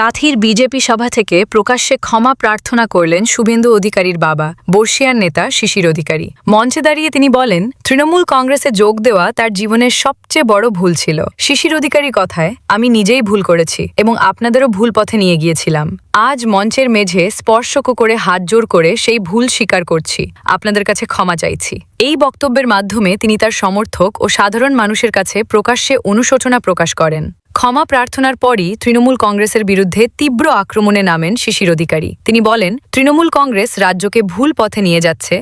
কাথির BJP সভা থেকে প্রকাশ্যে ক্ষমা প্রার্থনা করলেন শুভেন্দু অধিকারীর বাবা, বর্ষিয়ার নেতা শিশির অধিকারী। মঞ্চে দাঁড়িয়ে তিনি বলেন, তৃণমূল কংগ্রেসে যোগ দেওয়া তার জীবনের সবচেয়ে বড় ভুল ছিল। শিশির অধিকারী কথায়, আমি নিজেই ভুল করেছি এবং আপনাদেরও ভুল পথে নিয়ে গিয়েছিলাম। আজ মঞ্চের মেঝে স্পর্শক করে হাত জোর করে সেই ভুল স্বীকার করছি। আপনাদের কাছে ক্ষমা চাইছি। এই বক্তব্যের মাধ্যমে তিনি তার সমর্থক ও সাধারণ মানুষের কাছে প্রকাশ্যে অনুশোচনা প্রকাশ করেন। ক্ষমা প্রার্থনার পরই তৃণমূল কংগ্রেসের বিরুদ্ধে তীব্র আক্রমণে নামেন শিশির অধিকারী। তিনি বলেন, তৃণমূল কংগ্রেস রাজ্যকে ভুল পথে নিয়ে যাচ্ছে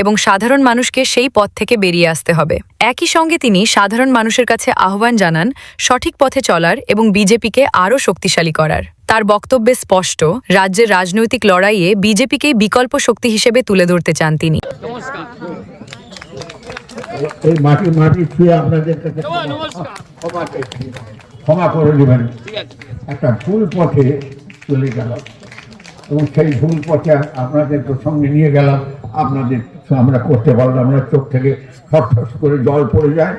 এবং সাধারণ মানুষকে সেই পথ থেকে বেরিয়ে আসতে হবে। একই সঙ্গে তিনি সাধারণ মানুষের কাছে আহ্বান জানান সঠিক পথে চলার এবং বিজেপিকে আরও শক্তিশালী করার। তার বক্তব্যে স্পষ্ট, রাজ্যের রাজনৈতিক লড়াইয়ে বিজেপিকেই বিকল্প শক্তি হিসেবে তুলে ধরতে চান তিনি। ক্ষমা করে দেবেন। একটা ভুল পথে চলে গেল। এবং সেই ভুল পথে আপনাদেরকে সঙ্গে নিয়ে গেলাম। আপনাদের আমরা করতে পারলাম না চোখ থেকে ফটফট করে জল পড়ে যায়।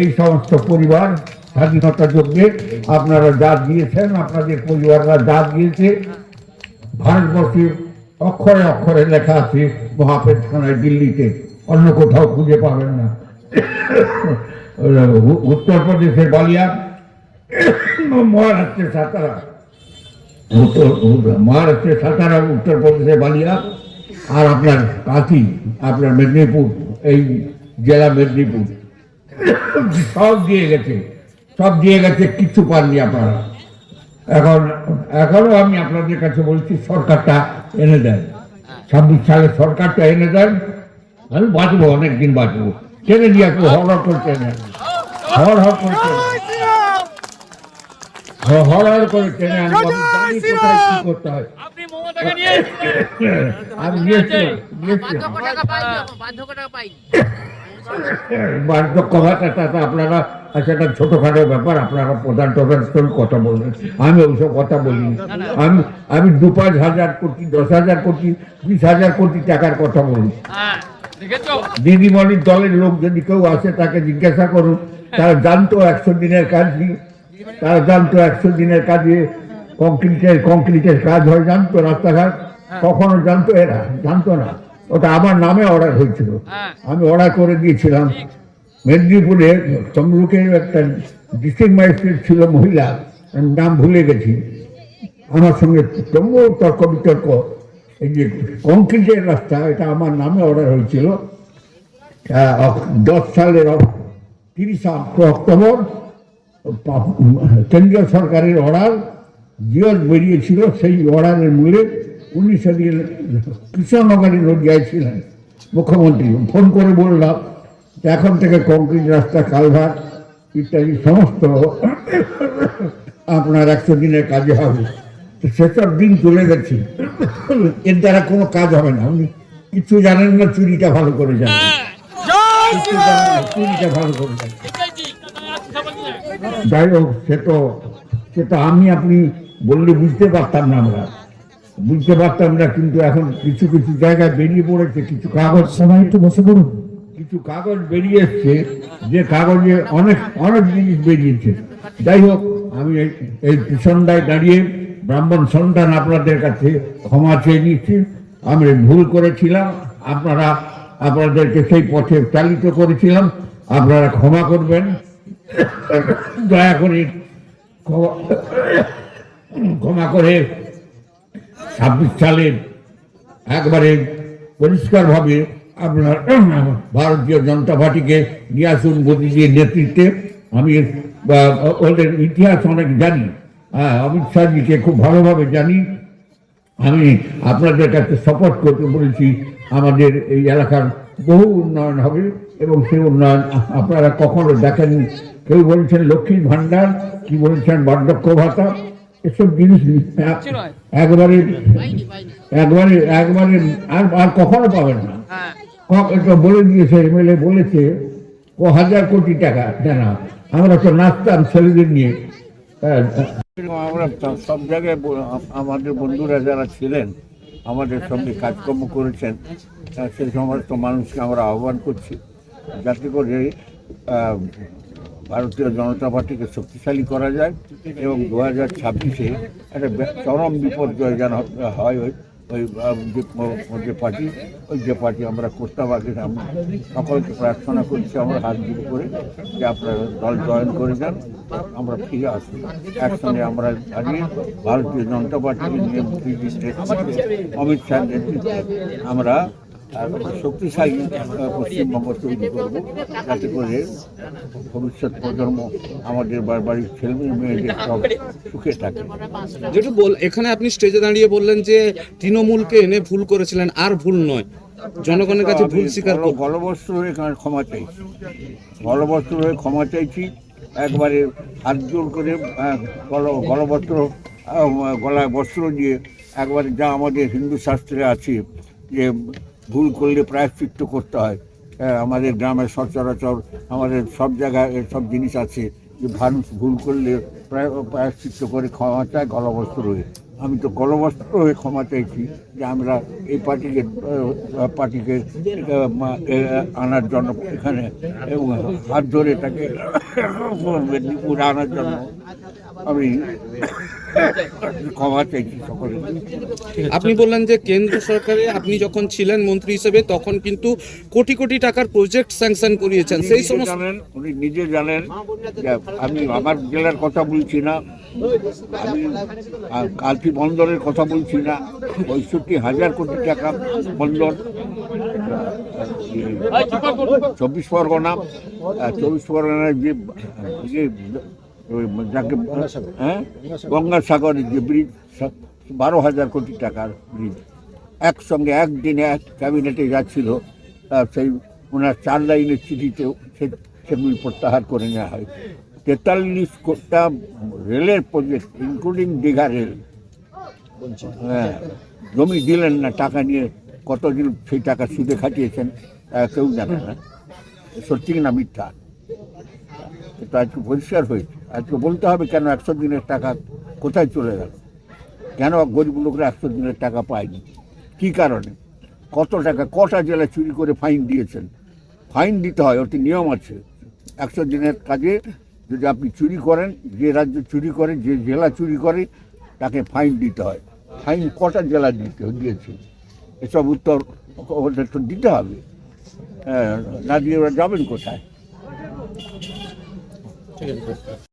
এই সমস্ত পরিবার স্বাধীনতা যজ্ঞে আপনারা যা দিয়েছেন আপনাদের পরিবাররা যা দিয়েছে। ভারতবর্ষে অক্ষরে অক্ষরে লেখা আছে মহাপেটখানায় দিল্লিতে। অন্য কোথাও খুঁজে পাবেন না। উত্তরপ্রদেশের বালিয়া মহারাষ্ট্রের সাতারা। উত্তর সাতারা বালিয়া আর আপনার কাঁথি, আপনার মেদিনীপুর, এই জেলা মেদিনীপুর। সব দিয়ে গেছে, সব দিয়ে গেছে, কিচ্ছু পাননি আপনারা। এখন, এখনও আমি আপনাদের কাছে বলছি, সরকারটা এনে দেন। ছাব্বিশ সালে সরকারটা এনে দেন, আমি বাঁচবো অনেক দিন বাঁচবো। টেনে নিয়ে আসব হর হর করে টেনে। হর হর করে হর করে টেনে আনব। আমি জানি কোথায় কি করতে হয়। আপনি মমতাকে নিয়ে আমি বার্ধক্য আপনারা আচ্ছা একটা ছোটখাটো ব্যাপার আপনারা প্রধান টধান করে কথা বলবেন। আমি ওইসব কথা বলিনি। আমি আমি দু পাঁচ হাজার কোটি দশ হাজার কোটি বিশ হাজার কোটি টাকার কথা বলি হ্যাঁ দিদিমণির দলের লোক যদি কেউ আসে তাকে জিজ্ঞাসা করুন। তারা জানতো একশো দিনের কাজ কি তারা জানতো একশো দিনের কাজে কংক্রিটের কংক্রিটের কাজ হয় জানতো রাস্তাঘাট। কখনো জানতো এরা জানতো না। ওটা আমার নামে অর্ডার হয়েছিল। হ্যাঁ। আমি অর্ডার করে দিয়েছিলাম। মেদিনীপুরে তমলুকের একটা ডিস্ট্রিক্ট ম্যাজিস্ট্রেট ছিল মহিলা। নাম ভুলে গেছি। আমার সঙ্গে তুমুল তর্ক বিতর্ক। এই যে কংক্রিটের রাস্তা এটা আমার নামে অর্ডার হয়েছিল। দশ সালের তিরিশ অক্টোবর কেন্দ্রীয় সরকারের অর্ডার জিওর বেরিয়েছিল সেই অর্ডারের মূলে উনি সেদিন কৃষ্ণনগরী নদিয়ায় ছিলেন মুখ্যমন্ত্রী ফোন করে বললাম যে এখন থেকে কংক্রিট রাস্তা কালভার্ট ইত্যাদি সমস্ত আপনার একশো দিনের কাজে হবে। তো সেসব দিন চলে গেছে। এর দ্বারা কোনো কাজ হবে না। উনি কিছু জানেন না চুরিটা ভালো করে জানেন না, চুরিটা ভালো করে জানেন। যাই হোক সে তো সে তো আমি আপনি বললে বুঝতে পারতাম না আমরা। বুঝতে পারতাম না কিন্তু এখন কিছু কিছু জায়গায় বেরিয়ে পড়েছে কিছু কাগজ। সময় একটু বসে পড়ুন। কিছু কাগজ বেরিয়ে এসছে যে কাগজে অনেক অনেক জিনিস বেরিয়েছে। যাই হোক আমি এই- এই সন্ধ্যায় দাঁড়িয়ে ব্রাহ্মণ সন্তান আপনাদের কাছে ক্ষমা চেয়ে নিচ্ছি। আমি ভুল করেছিলাম আপনারা আপনাদেরকে সেই পথে চালিত করেছিলাম আপনারা ক্ষমা করবেন। দয়া করে ক্ষমা- করে ছাব্বিশ সালের একবারে পরিষ্কারভাবে আপনার ভারতীয় জনতা পার্টিকে নিয়ে মোদীজির নেতৃত্বে। আমি ওদের ইতিহাস অনেক জানি হ্যাঁ অমিত শাহজিকে খুব ভালোভাবে জানি। আমি আপনাদের কাছে সাপোর্ট করতে বলেছি, আমাদের এই এলাকার বহু উন্নয়ন হবে এবং সেই উন্নয়ন আপনারা কখনো দেখেননি। কেউ বলছেন লক্ষ্মীর ভাণ্ডার কি বলছেন বার্ধক্য ভাতা এসব জিনিস একবারে একবারে একবারে আর আর কখনো পাবেন না। হ্যাঁ। এটা বলে দিয়েছে এমএলএ বলেছে ও হাজার কোটি টাকা দেনা। আমরা তো নাচতাম ছেলেদের নিয়ে। হ্যাঁ, আমরা সব জায়গায় আমাদের বন্ধুরা যারা ছিলেন আমাদের সঙ্গে কাজকর্ম করেছেন সেই সমস্ত মানুষকে আমরা আহ্বান করছি। যাতে করে ভারতীয় জনতা পার্টিকে শক্তিশালী করা যায় এবং দু হাজার ছাব্বিশে একটা চরম বিপর্যয় যেন হয় ওই ওই যে পার্টি, ওই যে পার্টি আমরা করতে পারি আমরা সকলকে প্রার্থনা করছি, আমরা হাত জুড়ে করে যে আপনারা দল জয়েন করে যান, আমরা ফিরে আসুন একসঙ্গে আমরা দাঁড়িয়ে ভারতীয় জনতা পার্টিকে নিয়ে অমিত শাহের নেতৃত্বে আমরা শক্তিশালী পশ্চিমবঙ্গ তৈরি করব। যাতে করে ভবিষ্যৎ প্রজন্ম আমাদের বাড়ির ছেলে মেয়েদের সব সুখে থাকে। যেটু বল এখানে আপনি স্টেজে দাঁড়িয়ে বললেন যে তৃণমূলকে এনে ভুল করেছিলেন আর ভুল নয়। জনগণের কাছে ভুল স্বীকার গল- কর- গলবস্ত্র হয়ে এখানে ক্ষমা চাইছি। গলবস্ত্র হয়ে ক্ষমা চাইছি একবারে হাত জোর করে গল গলবস্ত্র গলায় বস্ত্র দিয়ে একবারে যা আমাদের হিন্দু শাস্ত্রে আছে যে ভুল করলে প্রায়শ্চিত্ত করতে হয়। হ্যাঁ, আমাদের গ্রামের সচরাচর আমাদের সব জায়গায় সব জিনিস আছে যে মানুষ ভুল করলে প্রায় প্রায়শ্চিত্ত করে ক্ষমা চায় গলবস্ত্র হয়ে আমি তো গলবস্ত্র হয়ে ক্ষমা চাইছি যে আমরা এই পার্টিকে পার্টিকে আনার জন্য এখানে এবং হাত ধরে তাকে আনার জন্য। আমি ক্ষমা চাইছি আপনি বললেন যে কেন্দ্র সরকারে আপনি যখন ছিলেন মন্ত্রী হিসেবে তখন কিন্তু কোটি কোটি টাকার প্রজেক্ট স্যাংশন করিয়েছেন। সেই সমস্ত জানেন উনি নিজে জানেন আমি আমার জেলার কথা বলছি না আমি কালকি বন্দরের কথা বলছি না পঁয়ষট্টি হাজার কোটি টাকা বন্দর চব্বিশ পরগনা চব্বিশ পরগনার যে যাকে হ্যাঁ? গঙ্গাসাগরের যে ব্রিজ বারো হাজার কোটি টাকার ব্রিজ। একসঙ্গে একদিনে এক ক্যাবিনেটে যাচ্ছিল সেই ওনার চার লাইনের চিঠিতেও সে সেগুলি প্রত্যাহার করে নেওয়া হয়। তেতাল্লিশ কোটা রেলের প্রজেক্ট ইনক্লুডিং দীঘা রেল। হ্যাঁ। জমি দিলেন না টাকা নিয়ে কতদিন সেই টাকা সুদে খাটিয়েছেন কেউ জানে না। সত্যি না মিথ্যা? এটা আজকে পরিষ্কার হয়েছে। আজকে বলতে হবে কেন একশো দিনের টাকা কোথায় চলে গেল? কেন গরিব লোকরা একশো দিনের টাকা পায়নি? কী কারণে? কত টাকা কটা জেলা চুরি করে ফাইন দিয়েছেন? ফাইন দিতে হয় ওতে নিয়ম আছে। একশো দিনের কাজে যদি আপনি চুরি করেন যে রাজ্য চুরি করে যে জেলা চুরি করে তাকে ফাইন দিতে হয়। ফাইন কটা জেলা দিতে দিয়েছে? এসব উত্তর ওদের তো দিতে হবে। হ্যাঁ, না দিয়ে ওরা যাবেন কোথায়? 저기